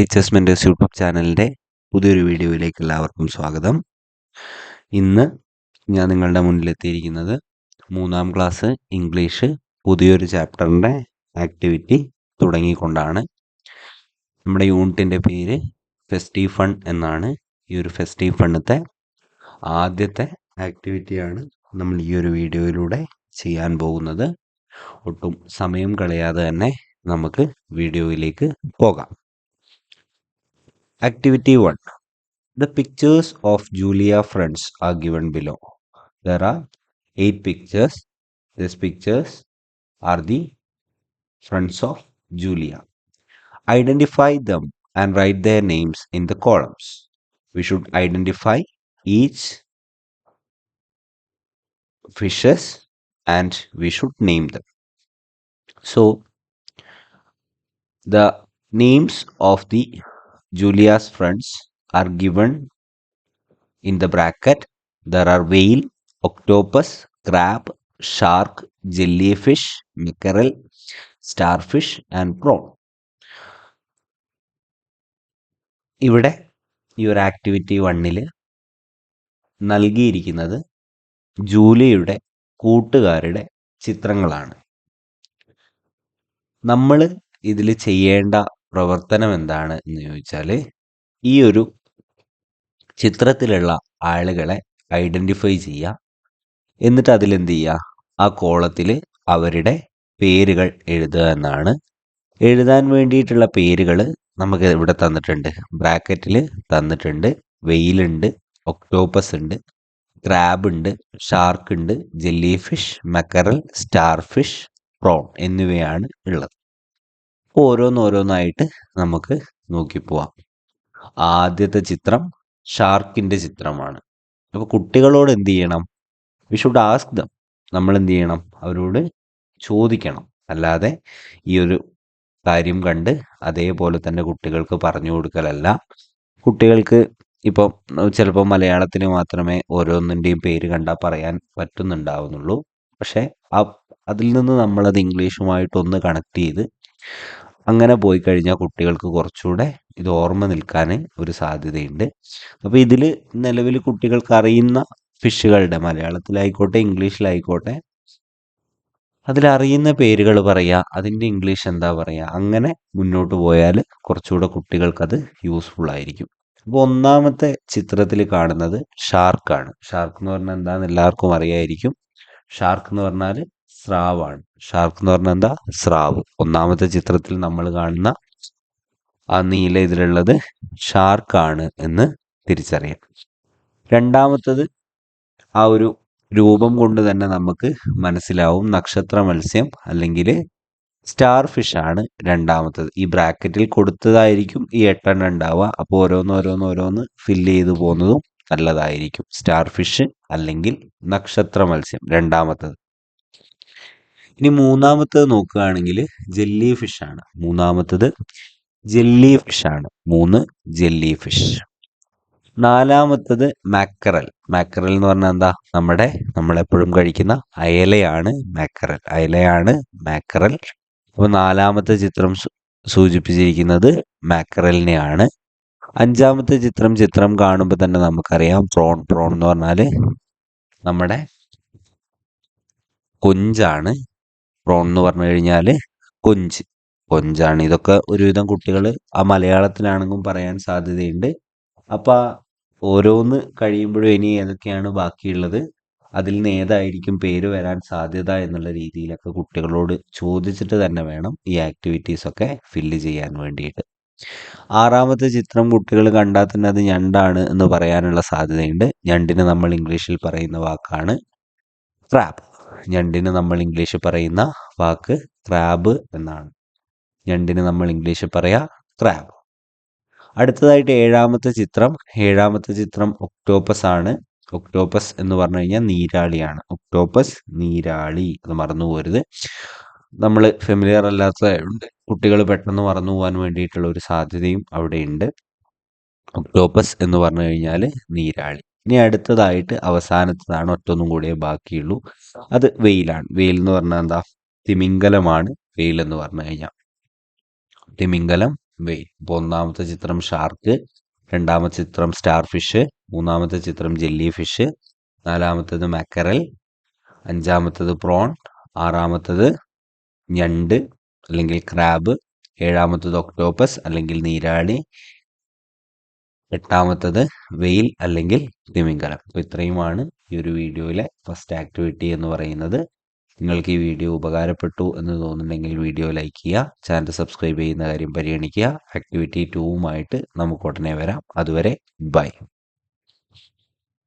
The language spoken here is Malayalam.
ടീച്ചേഴ്സ് മെന്റേഴ്സ് യൂട്യൂബ് ചാനലിന്റെ പുതിയൊരു വീഡിയോയിലേക്ക് എല്ലാവർക്കും സ്വാഗതം. ഇന്ന് ഞാൻ നിങ്ങളുടെ മുന്നിലെത്തിയിരിക്കുന്നത് മൂന്നാം ക്ലാസ് ഇംഗ്ലീഷ് പുതിയൊരു ചാപ്റ്ററിന്റെ ആക്ടിവിറ്റി തുടങ്ങിക്കൊണ്ടാണ്. നമ്മുടെ യൂണിറ്റിന്റെ പേര് ഫെസ്റ്റീവ് ഫൺ എന്നാണ്. ഈ ഒരു ഫെസ്റ്റീവ് ഫണ്ണത്തെ ആദ്യത്തെ ആക്ടിവിറ്റിയാണ് നമ്മൾ ഈ ഒരു വീഡിയോയിലൂടെ ചെയ്യാൻ പോകുന്നത്. ഒട്ടും സമയം കളയാതെ തന്നെ നമുക്ക് വീഡിയോയിലേക്ക് പോകാം. Activity 1. The pictures of Julia friends are given below. There are 8 pictures. These pictures are the friends of Julia. Identify them and write their names in the columns. We should identify each fishes and we should name them. So, the names of the Julia's friends are given in the bracket. There are whale, octopus, crab, shark, jellyfish, mackerel, starfish and prawn. ഇവിടെ ഈ ഒരു ആക്ടിവിറ്റി വണ്ണിൽ നൽകിയിരിക്കുന്നത് ജൂലിയുടെ കൂട്ടുകാരുടെ ചിത്രങ്ങളാണ് നമ്മൾ ഇതിൽ ചെയ്യേണ്ട പ്രവർത്തനം എന്താണ് എന്ന് ചോദിച്ചാൽ ഈ ഒരു ചിത്രത്തിലുള്ള ആളുകളെ ഐഡന്റിഫൈ ചെയ്യുക. എന്നിട്ട് അതിലെന്ത് ചെയ്യുക? ആ കോളത്തിൽ അവരുടെ പേരുകൾ എഴുതുക എന്നാണ്. എഴുതാൻ വേണ്ടിയിട്ടുള്ള പേരുകൾ നമുക്ക് ഇവിടെ തന്നിട്ടുണ്ട്. ബ്രാക്കറ്റിൽ തന്നിട്ടുണ്ട്. വെയിലുണ്ട് ഒക്ടോപ്പസ് ഉണ്ട് ക്രാബ് ഉണ്ട് ഷാർക്ക് ഉണ്ട് jellyfish mackerel starfish prawn എന്നിവയാണ് ഉള്ളത്. ഓരോന്നോരോന്നായിട്ട് നമുക്ക് നോക്കിപ്പോവാം ആദ്യത്തെ ചിത്രം ഷാർക്കിന്റെ ചിത്രമാണ്. അപ്പോൾ കുട്ടികളോട് എന്ത് ചെയ്യണം? വി ഷുഡ് ആസ്ക് ദം നമ്മൾ എന്ത് ചെയ്യണം? അവരോട് ചോദിക്കണം. അല്ലാതെ ഈ ഒരു കാര്യം കണ്ട് അതേപോലെ തന്നെ കുട്ടികൾക്ക് പറഞ്ഞു കൊടുക്കലല്ല. കുട്ടികൾക്ക് ഇപ്പം ചിലപ്പോൾ മലയാളത്തിന് മാത്രമേ ഓരോന്നിന്റെയും പേര് കണ്ടാൽ പറയാൻ പറ്റുന്നുണ്ടാവുന്നുള്ളൂ. പക്ഷേ അതിൽ നിന്ന് നമ്മളത് ഇംഗ്ലീഷുമായിട്ടൊന്ന് കണക്ട് ചെയ്ത് അങ്ങനെ പോയി കഴിഞ്ഞാൽ കുട്ടികൾക്ക് കുറച്ചുകൂടെ ഇത് ഓർമ്മ നിൽക്കാൻ ഒരു സാധ്യതയുണ്ട്. അപ്പോൾ ഇതിൽ നിലവിൽ കുട്ടികൾക്ക് അറിയുന്ന ഫിഷുകളുടെ മലയാളത്തിലായിക്കോട്ടെ ഇംഗ്ലീഷിലായിക്കോട്ടെ അതിലറിയുന്ന പേരുകൾ പറയുക അതിന്റെ ഇംഗ്ലീഷ് എന്താ പറയുക അങ്ങനെ മുന്നോട്ട് പോയാൽ കുറച്ചുകൂടെ കുട്ടികൾക്കത് യൂസ്ഫുൾ ആയിരിക്കും. അപ്പോൾ ഒന്നാമത്തെ ചിത്രത്തിൽ കാണുന്നത് ഷാർക്കാണ്. ഷാർക്ക് എന്ന് പറഞ്ഞാൽ എന്താണെന്ന് എല്ലാവർക്കും അറിയായിരിക്കും. ഷാർക്ക് എന്ന് പറഞ്ഞാൽ സ്രാവാണ്. ഷാർക്ക് എന്ന് പറഞ്ഞാൽ എന്താ? സ്രാവ്. ഒന്നാമത്തെ ചിത്രത്തിൽ നമ്മൾ കാണുന്ന ആ നീല ഇതിലുള്ളത് ഷാർക്കാണ് എന്ന് തിരിച്ചറിയാം. രണ്ടാമത്തത് ആ ഒരു രൂപം കൊണ്ട് തന്നെ നമുക്ക് മനസ്സിലാവും നക്ഷത്ര മത്സ്യം അല്ലെങ്കിൽ സ്റ്റാർ ഫിഷ് ആണ് രണ്ടാമത്തത്. ഈ ബ്രാക്കറ്റിൽ കൊടുത്തതായിരിക്കും ഈ എട്ടെണ്ണം ഉണ്ടാവുക. അപ്പോൾ ഓരോന്ന് ഓരോന്ന് ഓരോന്ന് ഫില്ല് ചെയ്ത് പോകുന്നതും നല്ലതായിരിക്കും. സ്റ്റാർ ഫിഷ് അല്ലെങ്കിൽ നക്ഷത്ര മത്സ്യം രണ്ടാമത്തത്. ഇനി മൂന്നാമത്തത് നോക്കുകയാണെങ്കിൽ ജെല്ലി ഫിഷ് ആണ്. മൂന്നാമത്തത് ജെല്ലി ഫിഷ് ആണ്. മൂന്ന് ജെല്ലി ഫിഷ് നാലാമത്തത് മാക്കറൽ മാക്കറൽ എന്ന് പറഞ്ഞാൽ എന്താ? നമ്മുടെ നമ്മളെപ്പോഴും കഴിക്കുന്ന അയലയാണ് മാക്കറൽ അയലയാണ് മാക്കറൽ അപ്പോൾ നാലാമത്തെ ചിത്രം സൂചിപ്പിച്ചിരിക്കുന്നത് മാക്കറലിനെയാണ് അഞ്ചാമത്തെ ചിത്രം ചിത്രം കാണുമ്പോൾ തന്നെ നമുക്കറിയാം പ്രോൺ പ്രോൺ എന്ന് പറഞ്ഞാൽ നമ്മുടെ കൊഞ്ചാണ്. പ്രോൺ എന്ന് പറഞ്ഞു കഴിഞ്ഞാൽ കൊഞ്ച്. കൊഞ്ചാണ്. ഇതൊക്കെ ഒരുവിധം കുട്ടികൾ ആ മലയാളത്തിലാണെങ്കിലും പറയാൻ സാധ്യതയുണ്ട്. അപ്പോൾ ഓരോന്ന് കഴിയുമ്പോഴും ഇനി ഏതൊക്കെയാണ് ബാക്കിയുള്ളത്? അതിൽ നിന്ന് ഏതായിരിക്കും പേര് വരാൻ സാധ്യത എന്നുള്ള രീതിയിലൊക്കെ കുട്ടികളോട് ചോദിച്ചിട്ട് തന്നെ വേണം ഈ ആക്ടിവിറ്റീസൊക്കെ ഫില്ല് ചെയ്യാൻ വേണ്ടിയിട്ട്. ആറാമത്തെ ചിത്രം കുട്ടികൾ കണ്ടാൽ തന്നെ അത് ഞണ്ടാണ് എന്ന് പറയാനുള്ള സാധ്യതയുണ്ട്. ഞണ്ടിന് നമ്മൾ ഇംഗ്ലീഷിൽ പറയുന്ന വാക്കാണ് ക്രാബ് ഞണ്ടിന് നമ്മൾ ഇംഗ്ലീഷിൽ പറയുന്ന വാക്ക് ക്രാബ് എന്നാണ്. ഞണ്ടിന് നമ്മൾ ഇംഗ്ലീഷിൽ പറയാ ക്രാബ് അടുത്തതായിട്ട് ഏഴാമത്തെ ചിത്രം. ഏഴാമത്തെ ചിത്രം ഒക്ടോപ്പസ് ആണ്. ഒക്ടോപ്പസ് എന്ന് പറഞ്ഞു കഴിഞ്ഞാൽ നീരാളിയാണ്. ഒക്ടോപ്പസ് നീരാളി അത് മറന്നു പോരുത്. നമ്മൾ ഫെമിലിയർ അല്ലാത്ത കുട്ടികൾ പെട്ടെന്ന് മറന്നു പോകാൻ വേണ്ടിയിട്ടുള്ള ഒരു സാധ്യതയും അവിടെയുണ്ട്. ഒക്ടോപ്പസ് എന്ന് പറഞ്ഞു കഴിഞ്ഞാൽ നീരാളി. ഇനി അടുത്തതായിട്ട് അവസാനത്തതാണ് ഒറ്റൊന്നും കൂടിയേ ബാക്കിയുള്ളൂ. അത് വെയിലാണ്. വെയിൽ എന്ന് പറഞ്ഞാൽ എന്താ? തിമിംഗലമാണ് വെയിൽ എന്ന് പറഞ്ഞു കഴിഞ്ഞാൽ. തിമിംഗലം വെയിൽ. അപ്പോൾ ഒന്നാമത്തെ ചിത്രം ഷാർക്ക് രണ്ടാമത്തെ ചിത്രം സ്റ്റാർ ഫിഷ് മൂന്നാമത്തെ ചിത്രം ജെല്ലി ഫിഷ് നാലാമത്തത് മക്കരൽ അഞ്ചാമത്തത് പ്രോൺ ആറാമത്തത് ഞണ്ട് അല്ലെങ്കിൽ ക്രാബ് ഏഴാമത്തത് ഒക്ടോപ്പസ് അല്ലെങ്കിൽ നീരാളി എട്ടാമത്തത് വെയിൽ അല്ലെങ്കിൽ തിമിംഗലം അപ്പോൾ ഇത്രയുമാണ് ഈ ഒരു വീഡിയോയിലെ ഫസ്റ്റ് ആക്ടിവിറ്റി എന്ന് പറയുന്നത്. നിങ്ങൾക്ക് ഈ വീഡിയോ ഉപകാരപ്പെട്ടു എന്ന് തോന്നുന്നുണ്ടെങ്കിൽ വീഡിയോ ലൈക്ക് ചെയ്യുക ചാനൽ സബ്സ്ക്രൈബ് ചെയ്യുന്ന കാര്യം പരിഗണിക്കുക. ആക്ടിവിറ്റി ടൂവുമായിട്ട് നമുക്ക് ഉടനെ വരാം. അതുവരെ ബൈ